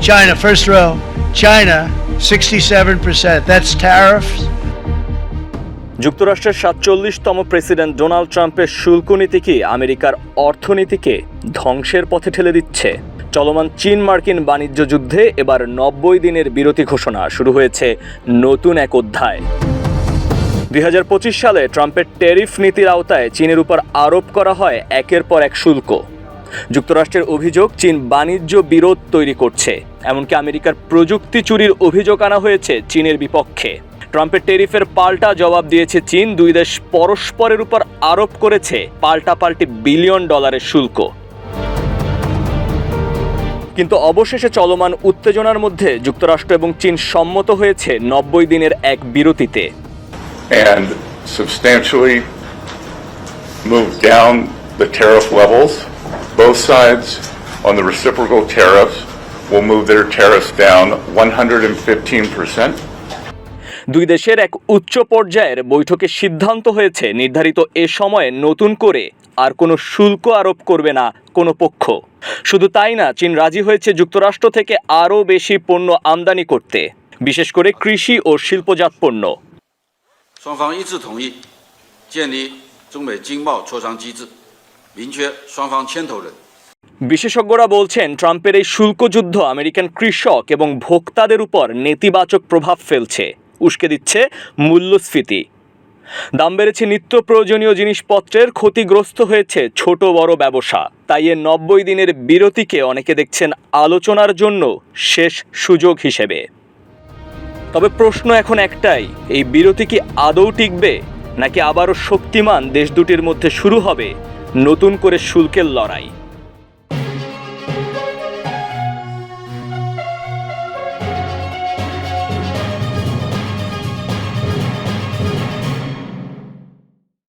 China, first row. China, 67%. That's tariffs. যুক্তরাষ্ট্রের সাতচল্লিশতম president Donald ট্রাম্পের শুল্ক নীতি কি আমেরিকার অর্থনীতিকে ধ্বংসের পথে ঠেলে দিচ্ছে চলমান চীন মার্কিন বাণিজ্য যুদ্ধে এবার নব্বই দিনের বিরতি ঘোষণা শুরু হয়েছে নতুন এক অধ্যায় দুই হাজার পঁচিশ সালে ট্রাম্পের ট্যারিফ নীতির আওতায় চীনের উপর আরোপ করা হয় একের পর এক শুল্ক যুক্তরাষ্ট্রের অভিযোগ চীন বাণিজ্য বিরোধ তৈরি করছে এমনকি আমেরিকার প্রযুক্তি চুরির অভিযোগ আনা হয়েছে চীনের বিপক্ষে ট্রাম্পের টেরিফের পাল্টা জবাব দিয়েছে চীন, দুই দেশ পরস্পরের উপর আরোপ করেছে পাল্টাপাল্টি বিলিয়ন ডলারের শুল্ক কিন্তু অবশেষে চলমান উত্তেজনার মধ্যে যুক্তরাষ্ট্র এবং চীন সম্মত হয়েছে নব্বই দিনের এক বিরতিতে. Both sides, on the reciprocal tariffs will move their tariffs down 115%. দুই দেশের এক উচ্চ পর্যায়ের বৈঠকে সিদ্ধান্ত হয়েছে নির্ধারিত এ সময়ে নতুন করে আর কোনো শুল্ক আরোপ করবে না কোনো পক্ষ। শুধু তাই না চীন রাজি হয়েছে যুক্তরাষ্ট্র থেকে আরও বেশি পণ্য আমদানি করতে বিশেষ করে কৃষি ও শিল্পজাত পণ্য। 双 বিশেষজ্ঞরা বলছেন, ট্রাম্পের এই শুল্ক যুদ্ধ আমেরিকান কৃষক এবং ভোক্তাদের উপর নেতিবাচক প্রভাব ফেলছে। উস্কে দিচ্ছে মূল্যস্ফীতি। দাম বেড়েছে নিত্য প্রয়োজনীয় জিনিসপত্রের, ক্ষতিগ্রস্ত হয়েছে ছোট বড় ব্যবসা। তাই এ নব্বই দিনের বিরতিকে অনেকে দেখছেন আলোচনার জন্য শেষ সুযোগ হিসেবে। তবে প্রশ্ন এখন একটাই, এই বিরতি কি আদৌ টিকবে, নাকি আবারও শক্তিমান দেশ দুটির মধ্যে শুরু হবে নতুন করে শুল্কের লড়াই?